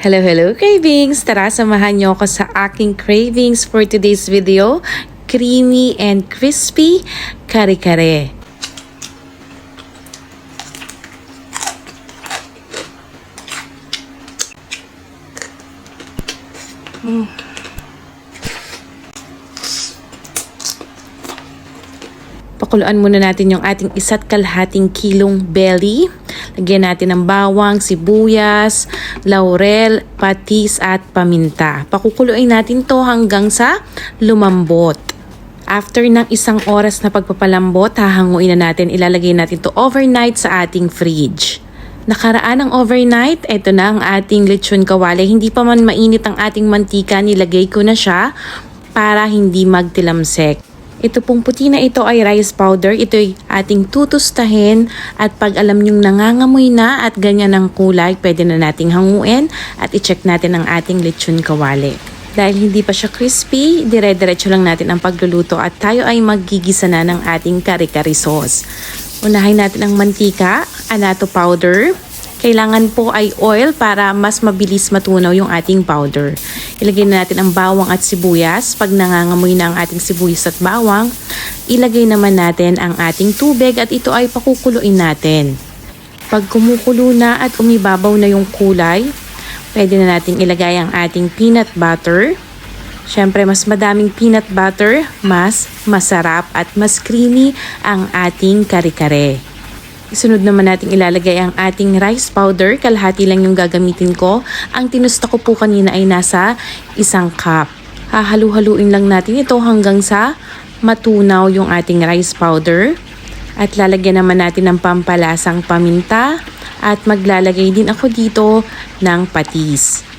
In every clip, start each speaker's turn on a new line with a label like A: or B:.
A: Hello, hello cravings! Tara, samahan niyo ako sa aking cravings for today's video. Creamy and crispy kare-kare. Pakuluan muna natin yung ating isa't kalahating kilong belly. Lagyan natin ng bawang, sibuyas, laurel, patis at paminta. Pakukuluin natin to hanggang sa lumambot. After ng isang oras na pagpapalambot, hahanguin na natin, ilalagay natin to overnight sa ating fridge. Nakaraan ng overnight, eto na ang ating lechon kawali. Hindi pa man mainit ang ating mantika, nilagay ko na siya para hindi magtilamsek. Ito pong puti na ito ay rice powder. Ito ay ating tutustahin at pag alam nyong nangangamoy na at ganyan ang kulay, pwede na nating hanguin at i-check natin ang ating lechon kawali. Dahil hindi pa siya crispy, dire-diretso lang natin ang pagluluto at tayo ay maggigisa na ng ating kare-kare sauce. Unahin natin ang mantika, anato powder, kailangan po ay oil para mas mabilis matunaw yung ating powder. Ilagay na natin ang bawang at sibuyas. Pag nangangamoy na ang ating sibuyas at bawang, ilagay naman natin ang ating tubig at ito ay pakukuluin natin. Pag kumukulo na at umibabaw na yung kulay, pwede na natin ilagay ang ating peanut butter. Siyempre, mas madaming peanut butter, mas masarap at mas creamy ang ating kare-kare. Isunod naman natin ilalagay ang ating rice powder. Kalahati lang yung gagamitin ko. Ang tinusta ko po kanina ay nasa isang cup. Hahalu-haluin lang natin ito hanggang sa matunaw yung ating rice powder. At lalagyan naman natin ng pampalasang paminta. At maglalagay din ako dito ng patis.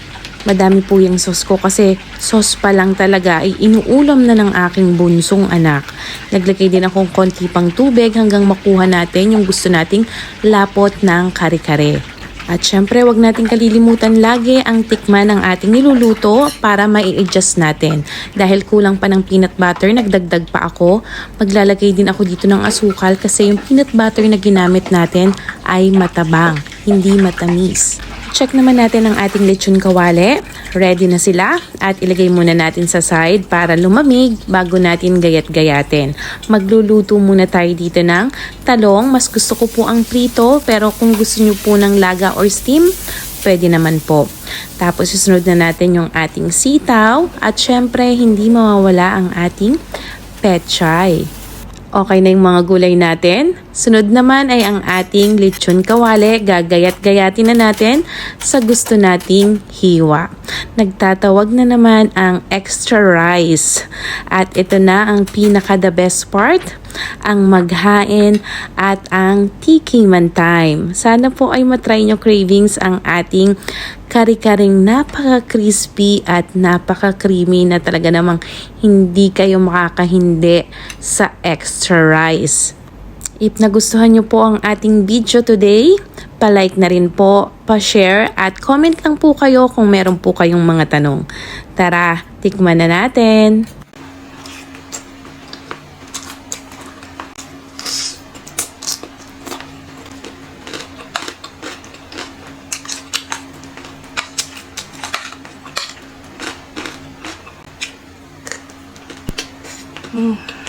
A: Madami po yung sauce ko kasi sauce pa lang talaga ay inuulam na ng aking bunsong anak. Naglagay din akong konti pang tubig hanggang makuha natin yung gusto nating lapot ng kare-kare. At syempre, wag natin kalilimutan lagi ang tikman ng ating niluluto para mai-adjust natin. Dahil kulang pa ng peanut butter, nagdagdag pa ako. Maglalagay din ako dito ng asukal kasi yung peanut butter na ginamit natin ay matabang, hindi matamis. Check naman natin ang ating lechon kawali. Ready na sila at ilagay muna natin sa side para lumamig bago natin gayat-gayatin. Magluluto muna tayo dito ng talong. Mas gusto ko po ang prito pero kung gusto nyo po ng laga or steam, pwede naman po. Tapos susunod na natin yung ating sitaw at syempre hindi mawawala ang ating pechay. Okay na yung mga gulay natin. Sunod naman ay ang ating lechon kawali. Gagayat-gayatin na natin sa gusto nating hiwa. Nagtatawag na naman ang extra rice. At ito na ang pinaka the best part, ang maghain at ang tikiman time. Sana po ay matry nyo cravings ang ating kari-karing napaka-crispy at napaka-creamy na talaga namang hindi kayo makakahindi sa extra rice. If nagustuhan nyo po ang ating video today, palike na rin po, pa-share at comment lang po kayo kung meron po kayong mga tanong. Tara, tikman na natin! Mm.